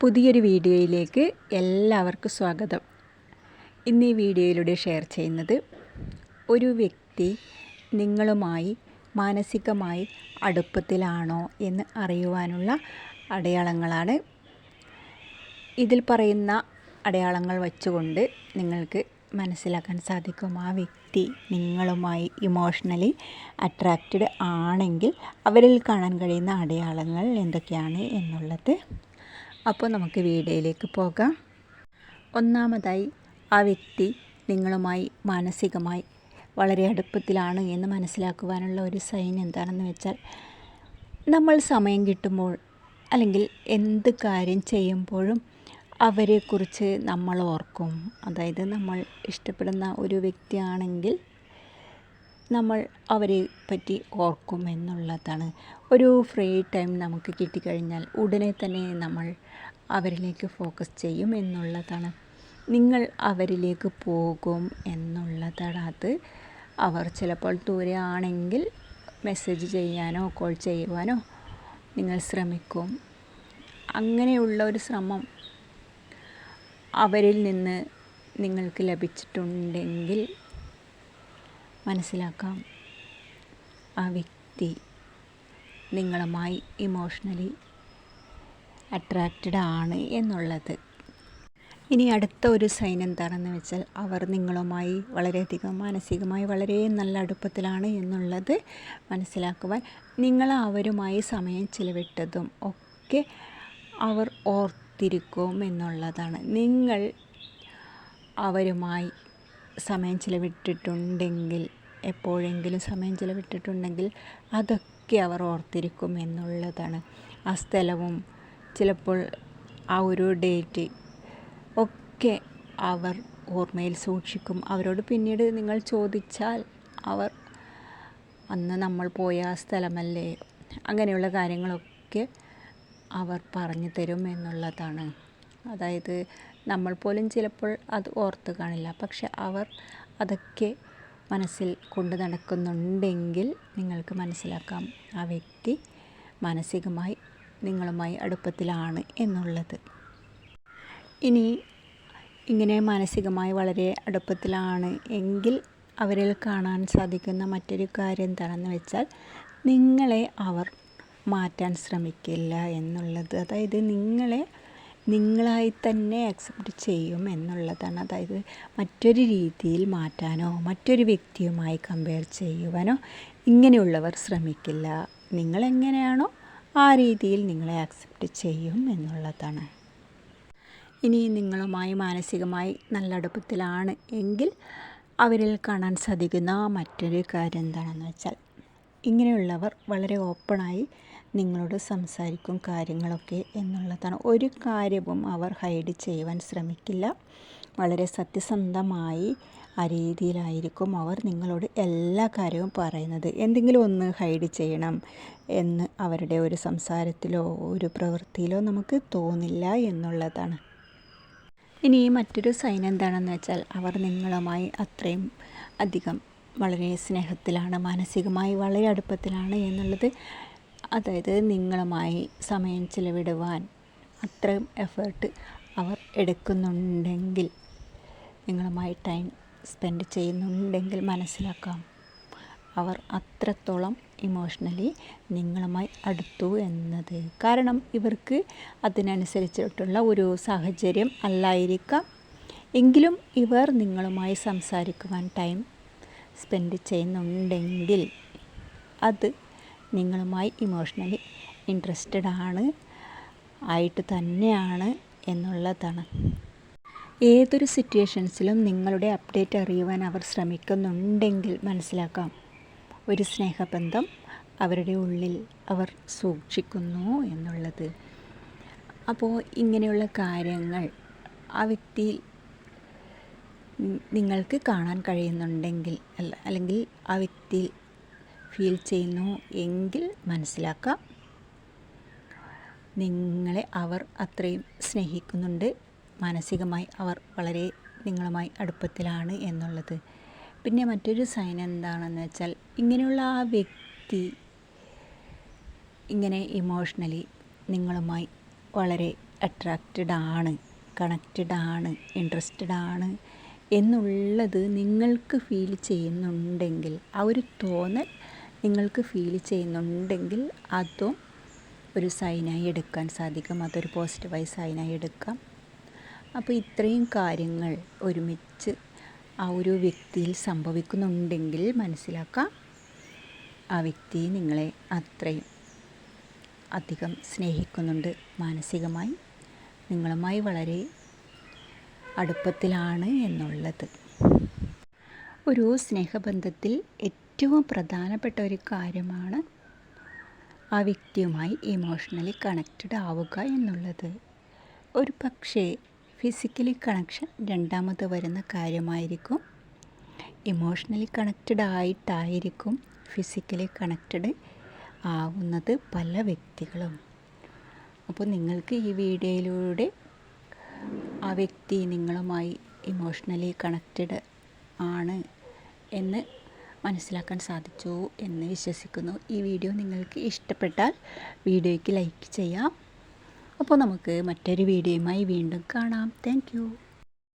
പുതിയൊരു വീഡിയോയിലേക്ക് എല്ലാവർക്കും സ്വാഗതം. ഇന്ന് ഈ വീഡിയോയിലൂടെ ഷെയർ ചെയ്യുന്നത് ഒരു വ്യക്തി നിങ്ങളുമായി മാനസികമായി അടുപ്പത്തിലാണോ എന്ന് അറിയുവാനുള്ള അടയാളങ്ങളാണ്. ഇതിൽ പറയുന്ന അടയാളങ്ങൾ വച്ചുകൊണ്ട് നിങ്ങൾക്ക് മനസ്സിലാക്കാൻ സാധിക്കും. ആ വ്യക്തി നിങ്ങളുമായി ഇമോഷണലി അട്രാക്റ്റഡ് ആണെങ്കിൽ അവരിൽ കാണാൻ കഴിയുന്ന അടയാളങ്ങൾ എന്തൊക്കെയാണ് എന്നുള്ളത്. അപ്പോൾ നമുക്ക് വീഡിയോയിലേക്ക് പോകാം. ഒന്നാമതായി ആ വ്യക്തി നിങ്ങളുമായി മാനസികമായി വളരെ അടുപ്പത്തിലാണ് എന്ന് മനസ്സിലാക്കുവാനുള്ള ഒരു സൈൻ എന്താണെന്ന് വെച്ചാൽ നമ്മൾ സമയം കിട്ടുമ്പോൾ അല്ലെങ്കിൽ എന്ത് കാര്യം ചെയ്യുമ്പോഴും അവരെക്കുറിച്ച് നമ്മൾ ഓർക്കും. അതായത് നമ്മൾ ഇഷ്ടപ്പെടുന്ന ഒരു വ്യക്തിയാണെങ്കിൽ നമ്മൾ അവരെ പറ്റി ഓർക്കും എന്നുള്ളതാണ് ഒരു ഫ്രീ ടൈം നമുക്ക് കിട്ടിക്കഴിഞ്ഞാൽ ഉടനെ തന്നെ നമ്മൾ അവരിലേക്ക് ഫോക്കസ് ചെയ്യും എന്നുള്ളതാണ്. നിങ്ങൾ അവരിലേക്ക് പോകും എന്നുള്ളതാണ് അത്. അവർ ചിലപ്പോൾ ദൂരെ ആണെങ്കിൽ മെസ്സേജ് ചെയ്യാനോ കോൾ ചെയ്യുവാനോ നിങ്ങൾ ശ്രമിക്കും. അങ്ങനെയുള്ള ഒരു ശ്രമം അവരിൽ നിന്ന് നിങ്ങൾക്ക് ലഭിച്ചിട്ടുണ്ടെങ്കിൽ മനസ്സിലാക്കാം. ആ വ്യക്തി നിങ്ങളുമായി ഇമോഷണലി അട്രാക്റ്റഡ് ആണ് എന്നുള്ളത്. ഇനി അടുത്ത ഒരു സൈൻ എന്താണെന്ന് വെച്ചാൽ അവർ നിങ്ങളുമായി വളരെയധികം മാനസികമായി വളരെ നല്ല അടുപ്പത്തിലാണ് എന്നുള്ളത് മനസ്സിലാക്കുവാൻ നിങ്ങൾ അവരുമായി സമയം ചിലവിട്ടതും ഒക്കെ അവർ ഓർത്തിരിക്കും എന്നുള്ളതാണ്. നിങ്ങൾ അവരുമായി സമയം ചിലവിട്ടിട്ടുണ്ടെങ്കിൽ എപ്പോഴെങ്കിലും സമയം ചിലവിട്ടിട്ടുണ്ടെങ്കിൽ അതൊക്കെ അവർ ഓർത്തിരിക്കും എന്നുള്ളതാണ്. ആ സ്ഥലവും ചിലപ്പോൾ ആ ഒരു ഡേറ്റ് ഒക്കെ അവർ ഓർമ്മയിൽ സൂക്ഷിക്കും. അവരോട് പിന്നീട് നിങ്ങൾ ചോദിച്ചാൽ അവർ അന്ന് നമ്മൾ പോയ ആ സ്ഥലമല്ലേ? അങ്ങനെയുള്ള കാര്യങ്ങളൊക്കെ അവർ പറഞ്ഞു തരും എന്നുള്ളതാണ്. അതായത് നമ്മൾ പോലും ചിലപ്പോൾ അത് ഓർത്ത് കാണില്ല. പക്ഷെ അവർ അതൊക്കെ മനസ്സിൽ കൊണ്ട് നടക്കുന്നുണ്ടെങ്കിൽ നിങ്ങൾക്ക് മനസ്സിലാക്കാം. ആ വ്യക്തി മാനസികമായി നിങ്ങളുമായി അടുപ്പത്തിലാണ് എന്നുള്ളത്. ഇനി ഇങ്ങനെ മാനസികമായി വളരെ അടുപ്പത്തിലാണ് എങ്കിൽ അവരിൽ കാണാൻ സാധിക്കുന്ന മറ്റൊരു കാര്യം എന്താണെന്ന് വെച്ചാൽ നിങ്ങളെ അവർ മാറ്റാൻ ശ്രമിക്കില്ല എന്നുള്ളത്. അതായത് നിങ്ങളെ നിങ്ങളായി തന്നെ അക്സെപ്റ്റ് ചെയ്യും എന്നുള്ളതാണ്. അതായത് മറ്റൊരു രീതിയിൽ മാറ്റാനോ മറ്റൊരു വ്യക്തിയുമായി കമ്പയർ ചെയ്യുവാനോ ഇങ്ങനെയുള്ളവർ ശ്രമിക്കില്ല. നിങ്ങളെങ്ങനെയാണോ ആ രീതിയിൽ നിങ്ങളെ അക്സെപ്റ്റ് ചെയ്യും എന്നുള്ളതാണ്. ഇനി നിങ്ങളുമായി മാനസികമായി നല്ല അടുപ്പത്തിലാണ് എങ്കിൽ അവരിൽ കാണാൻ സാധിക്കുന്ന മറ്റൊരു കാര്യം എന്താണെന്ന് വെച്ചാൽ ഇങ്ങനെയുള്ളവർ വളരെ ഓപ്പണായി നിങ്ങളോട് സംസാരിക്കും കാര്യങ്ങളൊക്കെ എന്നുള്ളതാണ്. ഒരു കാര്യവും അവർ ഹൈഡ് ചെയ്യുവാൻ ശ്രമിക്കില്ല. വളരെ സത്യസന്ധമായി ആ രീതിയിലായിരിക്കും അവർ നിങ്ങളോട് എല്ലാ കാര്യവും പറയുന്നത്. എന്തെങ്കിലും ഒന്ന് ഹൈഡ് ചെയ്യണം എന്ന് അവരുടെ ഒരു സംസാരത്തിലോ ഒരു പ്രവൃത്തിയിലോ നമുക്ക് തോന്നില്ല എന്നുള്ളതാണ്. ഇനി മറ്റൊരു സൈൻ എന്താണെന്ന് വെച്ചാൽ അവർ നിങ്ങളുമായി അത്രയും അധികം വളരെ സ്നേഹത്തിലാണ് മാനസികമായി വളരെ അടുപ്പത്തിലാണ് എന്നുള്ളത്. അതായത് നിങ്ങളുമായി സമയം ചിലവിടുവാൻ അത്രയും എഫേർട്ട് അവർ എടുക്കുന്നുണ്ടെങ്കിൽ നിങ്ങളുമായി ടൈം സ്പെൻഡ് ചെയ്യുന്നുണ്ടെങ്കിൽ മനസ്സിലാക്കാം. അവർ അത്രത്തോളം ഇമോഷണലി നിങ്ങളുമായി അടുത്തു എന്നത്. കാരണം ഇവർക്ക് അതിനനുസരിച്ചിട്ടുള്ള ഒരു സാഹചര്യം അല്ലായിരിക്കാം. എങ്കിലും ഇവർ നിങ്ങളുമായി സംസാരിക്കുവാൻ ടൈം സ്പെൻഡ് ചെയ്യുന്നുണ്ടെങ്കിൽ അത് നിങ്ങളുമായി ഇമോഷണലി ഇൻട്രസ്റ്റഡ് ആണ് ആയിട്ട് തന്നെയാണ് എന്നുള്ളതാണ്. ഏതൊരു സിറ്റുവേഷൻസിലും നിങ്ങളുടെ അപ്ഡേറ്റ് അറിയുവാൻ അവർ ശ്രമിക്കുന്നുണ്ടെങ്കിൽ മനസ്സിലാക്കാം. ഒരു സ്നേഹബന്ധം അവരുടെ ഉള്ളിൽ അവർ സൂക്ഷിക്കുന്നു എന്നുള്ളത്. അപ്പോൾ ഇങ്ങനെയുള്ള കാര്യങ്ങൾ ആ വ്യക്തിയിൽ നിങ്ങൾക്ക് കാണാൻ കഴിയുന്നുണ്ടെങ്കിൽ അല്ല അല്ലെങ്കിൽ ആ വ്യക്തി ഫീൽ ചെയ്യുന്നു എങ്കിൽ മനസ്സിലാക്കാം. നിങ്ങളെ അവർ അത്രയും സ്നേഹിക്കുന്നുണ്ട്. മാനസികമായി അവർ വളരെ നിങ്ങളുമായി അടുപ്പത്തിലാണ് എന്നുള്ളത്. പിന്നെ മറ്റൊരു സൈൻ എന്താണെന്ന് വെച്ചാൽ ഇങ്ങനെയുള്ള ആ വ്യക്തി ഇങ്ങനെ ഇമോഷണലി നിങ്ങളുമായി വളരെ അട്രാക്റ്റഡ് ആണ് കണക്റ്റഡ് ആണ് ഇൻട്രസ്റ്റഡ് ആണ്. എന്നുള്ളത് നിങ്ങൾക്ക് ഫീൽ ചെയ്യുന്നുണ്ടെങ്കിൽ ആ ഒരു തോന്നൽ നിങ്ങൾക്ക് ഫീൽ ചെയ്യുന്നുണ്ടെങ്കിൽ അതും ഒരു സൈനായി എടുക്കാൻ സാധിക്കും. അതൊരു പോസിറ്റീവായി സൈനായി എടുക്കാം. അപ്പോൾ ഇത്രയും കാര്യങ്ങൾ ഒരുമിച്ച് ആ ഒരു വ്യക്തിയിൽ സംഭവിക്കുന്നുണ്ടെങ്കിൽ മനസ്സിലാക്കാം. ആ വ്യക്തി നിങ്ങളെ അത്രയും അധികം സ്നേഹിക്കുന്നുണ്ട്. മാനസികമായി നിങ്ങളുമായി വളരെ അടുപ്പത്തിലാണ് എന്നുള്ളത്. ഒരു സ്നേഹബന്ധത്തിൽ ഏറ്റവും പ്രധാനപ്പെട്ട ഒരു കാര്യമാണ് ആ വ്യക്തിയുമായി ഇമോഷണലി കണക്റ്റഡ് ആവുക എന്നുള്ളത്. ഒരു പക്ഷേ ഫിസിക്കലി കണക്ഷൻ രണ്ടാമത് വരുന്ന കാര്യമായിരിക്കും. ഇമോഷണലി കണക്റ്റഡ് ആയിട്ടായിരിക്കും ഫിസിക്കലി കണക്റ്റഡ് ആവുന്നത് പല വ്യക്തികളും. അപ്പോൾ നിങ്ങൾക്ക് ഈ വീഡിയോയിലൂടെ ആ വ്യക്തി നിങ്ങളുമായി ഇമോഷണലി കണക്റ്റഡ് ആണ് എന്ന് മനസ്സിലാക്കാൻ സാധിച്ചു എന്ന് വിശ്വസിക്കുന്നു. ഈ വീഡിയോ നിങ്ങൾക്ക് ഇഷ്ടപ്പെട്ടാൽ വീഡിയോയ്ക്ക് ലൈക്ക് ചെയ്യാം. അപ്പോൾ നമുക്ക് മറ്റൊരു വീഡിയോയുമായി വീണ്ടും കാണാം. താങ്ക്